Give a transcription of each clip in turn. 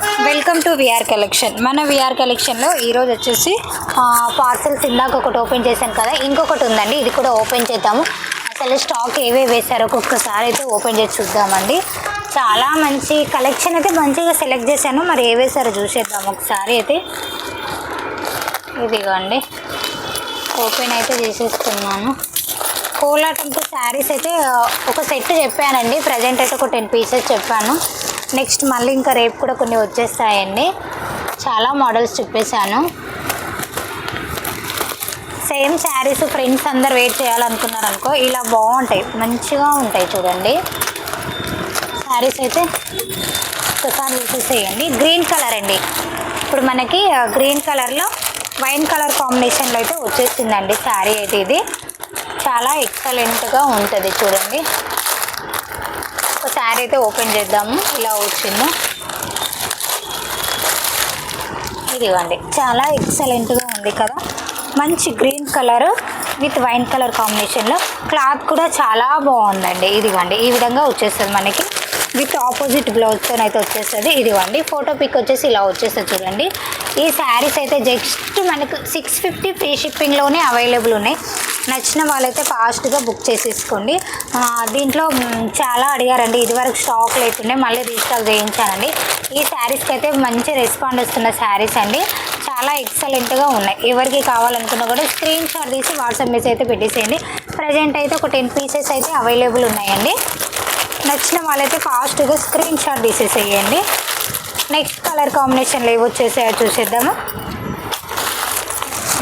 Welcome to VR collection మన VR కలెక్షన్లో ఈరోజు వచ్చేసి పార్సల్స్ ఇందాక ఒకటి ఓపెన్ చేశాను కదా ఇంకొకటి ఉందండి. ఇది కూడా ఓపెన్ చేద్దాము. అసలు స్టాక్ ఏవే వేశారో ఒక్కొక్కసారి అయితే ఓపెన్ చేసి చూద్దామండి. చాలా మంచి కలెక్షన్ అయితే మంచిగా సెలెక్ట్ చేశాను. మరి ఏ వేశారో చూసేద్దాం ఒకసారి అయితే. ఇదిగోండి. ఓపెన్ అయితే చేసేస్తున్నాను. కోలాటంతో శారీస్ అయితే ఒక సెట్ చెప్పానండి. ప్రజెంట్ అయితే ఒక టెన్ పీసెస్ చెప్పాను. నెక్స్ట్ మళ్ళీ ఇంకా రేపు కూడా కొన్ని వచ్చేస్తాయండి. చాలా మోడల్స్ చూపేశాను సేమ్ శారీస్ ఫ్రెండ్స్ అందరు వెయిట్ చేయాలనుకున్నారు అనుకో ఇలా బాగుంటాయి. మంచిగా ఉంటాయి చూడండి. శారీస్ అయితే ఒకసారి చూసేసేయండి గ్రీన్ కలర్ అండి. ఇప్పుడు మనకి గ్రీన్ కలర్లో వైన్ కలర్ కాంబినేషన్లో అయితే వచ్చేసిందండి శారీ అయితే ఇది. చాలా ఎక్సలెంట్గా ఉంటుంది చూడండి. శారీ అయితే ఓపెన్ చేద్దాము. ఇలా వచ్చింది. ఇదిగోండి. చాలా ఎక్సలెంట్గా ఉంది కదా. మంచి green colour with wine colour కాంబినేషన్లో. క్లాత్ కూడా చాలా బాగుందండి. ఇదిగోండి. ఈ విధంగా వచ్చేస్తుంది మనకి. విత్ ఆపోజిట్ బ్లౌజ్తో అయితే వచ్చేస్తుంది. ఇదిగోండి. ఫోటో పిక్ వచ్చేసి ఇలా వచ్చేస్తుంది చూడండి. ఈ శారీస్ అయితే జస్ట్ మనకు సిక్స్ ఫిఫ్టీ ఫ్రీ షిప్పింగ్లోనే అవైలబుల్ ఉన్నాయి. నచ్చిన వాళ్ళైతే ఫాస్ట్గా బుక్ చేసేసుకోండి. దీంట్లో చాలా అడిగారండి. ఇదివరకు స్టాక్ లేకుండే మళ్ళీ రీస్టాక్ చేయించానండి. ఈ శారీస్కి అయితే మంచి రెస్పాండ్ వస్తున్న శారీస్ అండి. చాలా ఎక్సలెంట్గా ఉన్నాయి. ఎవరికి కావాలనుకున్నా కూడా స్క్రీన్ షాట్ తీసి వాట్సాప్ మెసేజ్ అయితే పెట్టేసేయండి. ప్రజెంట్ అయితే ఒక టెన్ పీసెస్ అయితే అవైలబుల్ ఉన్నాయండి. నచ్చిన వాళ్ళైతే ఫాస్ట్గా స్క్రీన్ షాట్ తీసేసేయండి. నెక్స్ట్ కలర్ కాంబినేషన్లో ఏవి వచ్చేసాయో చూసేద్దాము.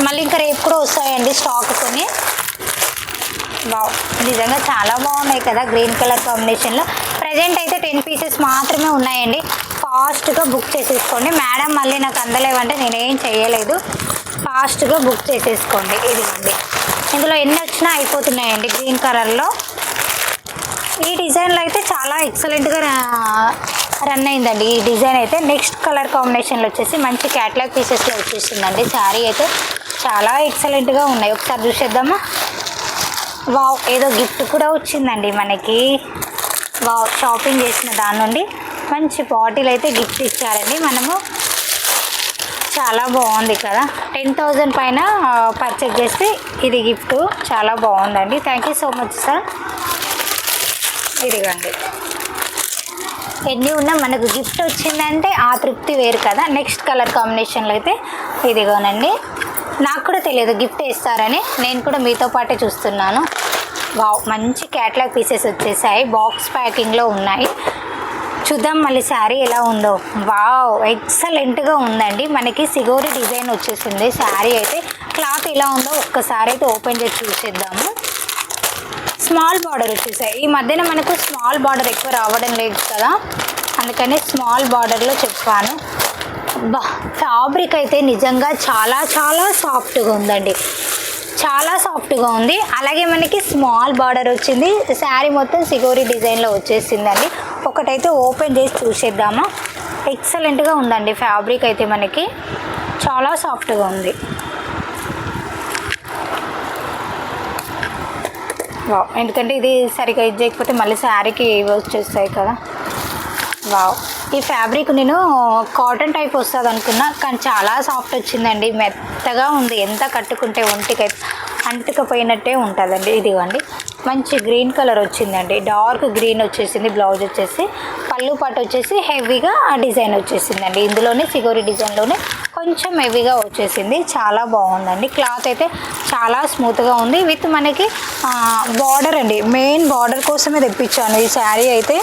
మళ్ళీ ఇంకా రేపు కూడా వస్తాయండి స్టాక్ కొన్ని. వావ్. నిజంగా చాలా బాగున్నాయి కదా గ్రీన్ కలర్ కాంబినేషన్లో. ప్రజెంట్ అయితే టెన్ పీసెస్ మాత్రమే ఉన్నాయండి. ఫాస్ట్గా బుక్ చేసేసుకోండి. మేడం మళ్ళీ నాకు అందలేవంటే నేనేం చేయలేదు. ఫాస్ట్గా బుక్ చేసేసుకోండి. ఇదిగోండి. ఇందులో ఎన్ని వచ్చినా అయిపోతున్నాయండి గ్రీన్ కలర్లో. ఈ డిజైన్లో అయితే చాలా ఎక్సలెంట్గా రన్ అయిందండి. ఈ డిజైన్ అయితే నెక్స్ట్ కలర్ కాంబినేషన్లో వచ్చేసి మంచి క్యాట్లాగ్ పీసెస్లో వచ్చేసిందండి. శారీ అయితే చాలా ఎక్సలెంట్గా ఉన్నాయి. ఒకసారి చూసేద్దామా? వావ్ ఏదో గిఫ్ట్ కూడా వచ్చిందండి మనకి. వావ్ షాపింగ్ చేసిన దాని నుండి మంచి బాటిల్ అయితే గిఫ్ట్ ఇచ్చారండి మనము. చాలా బాగుంది కదా. టెన్ థౌజండ్ పైన పర్చేజ్ చేస్తే ఇది గిఫ్ట్ చాలా బాగుందండి. Thank you so much sir ఇదిగండి. ఎన్ని ఉన్నా మనకు గిఫ్ట్ వచ్చిందంటే ఆ తృప్తి వేరు కదా. నెక్స్ట్ కలర్ కాంబినేషన్లో అయితే ఇదిగోనండి. నాకు కూడా తెలియదు గిఫ్ట్ ఇస్తారని నేను కూడా మీతో పాటే చూస్తున్నాను. వావ్ మంచి క్యాట్లాగ్ పీసెస్ వచ్చేసాయి బాక్స్ ప్యాకింగ్లో ఉన్నాయి. చూద్దాం మళ్ళీ శారీ ఎలా ఉందో. వావ్ ఎక్సలెంట్గా ఉందండి. మనకి సిగోరి డిజైన్ వచ్చేసింది. శారీ అయితే క్లాత్ ఎలా ఉందో ఒక్కసారి అయితే ఓపెన్ చేసి చూసేద్దాము. స్మాల్ బార్డర్ వచ్చేసాయి. ఈ మధ్యన మనకు స్మాల్ బార్డర్ ఎక్కువ రావడం లేదు కదా. అందుకని స్మాల్ బార్డర్లో చెప్పాను. బా ఫ్యాబ్రిక్ అయితే నిజంగా చాలా చాలా సాఫ్ట్గా ఉందండి. చాలా సాఫ్ట్గా ఉంది. అలాగే మనకి స్మాల్ బార్డర్ వచ్చింది. శారీ మొత్తం సిగోరి డిజైన్లో వచ్చేసిందండి. ఒకటైతే ఓపెన్ చేసి చూసేద్దామా. ఎక్సలెంట్గా ఉందండి ఫ్యాబ్రిక్ అయితే మనకి. చాలా సాఫ్ట్గా ఉంది. వావ్ ఎందుకంటే ఇది సరిగా ఇది చేయకపోతే మళ్ళీ శారీకి వచ్చేస్తాయి కదా. వావ్. ఈ ఫ్యాబ్రిక్ నేను కాటన్ టైప్ వస్తుంది అనుకున్నా కానీ చాలా సాఫ్ట్ వచ్చిందండి. మెత్తగా ఉంది. ఎంత కట్టుకుంటే ఒంటికి అంటుకపోయినట్టే ఉంటుందండి. ఇదిగోండి. మంచి గ్రీన్ కలర్ వచ్చిందండి. డార్క్ గ్రీన్ వచ్చేసింది బ్లౌజ్ వచ్చేసి. పళ్ళు పాటు వచ్చేసి హెవీగా ఆ డిజైన్ వచ్చేసిందండి. ఇందులోనే సిగోరి డిజైన్లోనే కొంచెం హెవీగా వచ్చేసింది. చాలా బాగుందండి. క్లాత్ అయితే చాలా స్మూత్గా ఉంది. విత్ మనకి బార్డర్ అండి. మెయిన్ బార్డర్ కోసమే తెప్పించాను. ఈ శారీ అయితే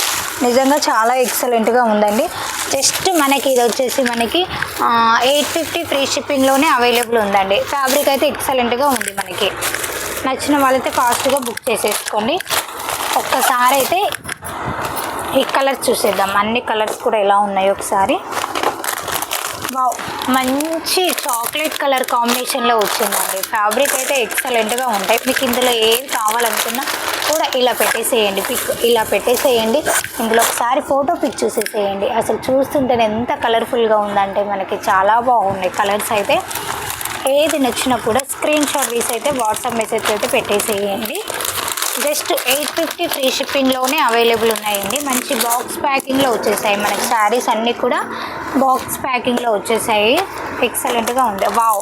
నిజంగా చాలా ఎక్సలెంట్గా ఉందండి. జస్ట్ మనకి ఇది వచ్చేసి మనకి ఎయిట్ ఫిఫ్టీ ఫ్రీ షిప్పింగ్లోనే అవైలబుల్ ఉందండి. ఫ్యాబ్రిక్ అయితే ఎక్సలెంట్గా ఉంది మనకి. నచ్చిన వాళ్ళైతే ఫాస్ట్గా బుక్ చేసేసుకోండి. ఒక్కసారి అయితే ఈ కలర్స్ చూసేద్దాం. అన్ని కలర్స్ కూడా ఎలా ఉన్నాయో ఒకసారి. వావ్! మంచి చాక్లెట్ కలర్ కాంబినేషన్లో వచ్చిందండి. ఫ్యాబ్రిక్ అయితే ఎక్సలెంట్గా ఉంటాయి. మీకు ఇందులో ఏది కావాలనుకున్నా కూడా ఇలా పెట్టేసేయండి. పిక్ ఇలా పెట్టేసేయండి. ఇందులో ఒకసారి ఫోటో పిక్ చూసేసేయండి. అసలు చూస్తుంటేనే ఎంత కలర్ఫుల్గా ఉందంటే మనకి చాలా బాగున్నాయి కలర్స్ అయితే. ఏది నచ్చినా కూడా స్క్రీన్ షాట్ తీసి అయితే వాట్సాప్ మెసేజ్ అయితే పెట్టేసేయండి. జస్ట్ ఎయిట్ ఫిఫ్టీ ఫ్రీ షిప్పింగ్లోనే అవైలబుల్ ఉన్నాయండి. మంచి బాక్స్ ప్యాకింగ్లో వచ్చేసాయి మనకి శారీస్ అన్నీ కూడా బాక్స్ ప్యాకింగ్లో వచ్చేసాయి. ఎక్సలెంట్గా ఉంది. వావ్!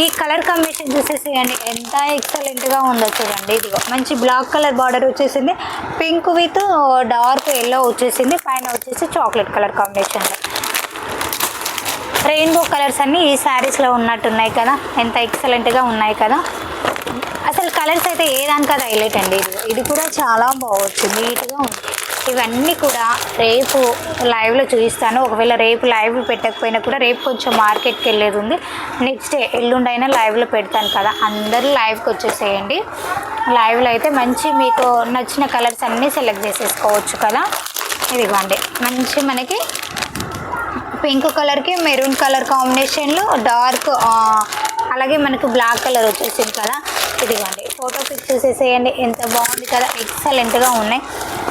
ఈ కలర్ కాంబినేషన్ చూసేసేయండి. ఎంత ఎక్సలెంట్గా ఉందో చూడండి. ఇదిగో మంచి బ్లాక్ కలర్ బార్డర్ వచ్చేసింది. పింక్ విత్ డార్క్ ఎల్లో వచ్చేసింది. పైన వచ్చేసి చాక్లెట్ కలర్ కాంబినేషన్లో రెయిన్బో కలర్స్ అన్నీ ఈ శారీస్లో ఉన్నట్టున్నాయి కదా. ఎంత ఎక్సలెంట్గా ఉన్నాయి కదా. అసలు కలర్స్ అయితే ఏ దానికది హైలైట్ అండి? ఇది ఇది కూడా చాలా బాగొచ్చు నీట్గా ఉంది. ఇవన్నీ కూడా రేపు లైవ్లో చూపిస్తాను. ఒకవేళ రేపు లైవ్ పెట్టకపోయినా కూడా రేపు కొంచెం మార్కెట్కి వెళ్ళేది ఉంది. నెక్స్ట్ డే ఎల్లుండైనా లైవ్లో పెడతాను కదా. అందరూ లైవ్కి వచ్చేసేయండి. లైవ్లో అయితే మంచి మీకు నచ్చిన కలర్స్ అన్నీ సెలెక్ట్ చేసేసుకోవచ్చు కదా. ఇదిగోండి మంచి మనకి పింక్ కలర్కి మెరూన్ కలర్ కాంబినేషన్లో డార్క్ అలాగే మనకు బ్లాక్ కలర్ వచ్చేసింది కదా. ఇదిగోండి ఫోటో పిక్ చూసేసేయండి. ఎంత బాగుంది కదా ఎక్సలెంట్గా ఉన్నాయి.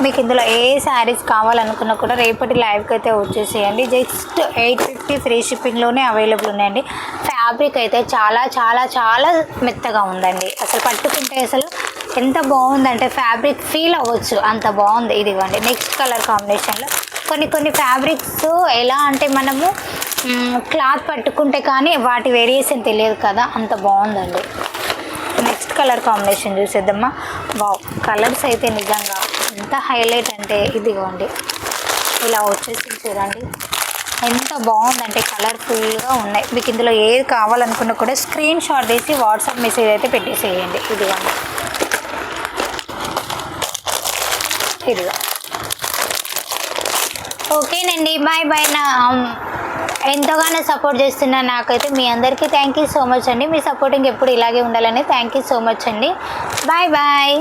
మీకు ఇందులో ఏ శారీస్ కావాలనుకున్నా కూడా రేపటి లైవ్కి అయితే వచ్చేసేయండి. జస్ట్ ఎయిట్ ఫిఫ్టీ ఫ్రీ షిప్పింగ్లోనే అవైలబుల్ ఉన్నాయండి. ఫ్యాబ్రిక్ అయితే చాలా చాలా చాలా మెత్తగా ఉందండి. అసలు పట్టుకుంటే అసలు ఎంత బాగుందంటే ఫ్యాబ్రిక్ ఫీల్ అవ్వచ్చు. అంత బాగుంది. ఇదిగోండి నెక్స్ట్ కలర్ కాంబినేషన్లో కొన్ని కొన్ని ఫ్యాబ్రిక్స్ ఎలా అంటే మనము క్లాత్ పట్టుకుంటే కానీ వాటి వేరియేషన్ తెలియదు కదా అంత బాగుందండి. కలర్ కాంబినేషన్ చూసేద్దామా వావ్ కలర్స్ అయితే నిజంగా ఎంత హైలైట్ అంటే ఇదిగోండి. ఇలా వచ్చేసి చూడండి. ఎంత బాగుందంటే కలర్ఫుల్గా ఉన్నాయి. మీకు ఇందులో ఏది కావాలనుకున్నా కూడా స్క్రీన్ షాట్ తీసి వాట్సాప్ మెసేజ్ అయితే పెట్టేసేయండి. ఇదిగోండి. ఇదిగో. ఓకేనండి బాయ్ బాయ్ నా ఎంతగానో సపోర్ట్ చేస్తున్న నాకైతే మీ అందరికీ థ్యాంక్ యూ సో మచ్ అండి. మీ సపోర్టింగ్ ఎప్పుడు ఇలాగే ఉండాలని థ్యాంక్ యూ సో మచ్ అండి. Bye bye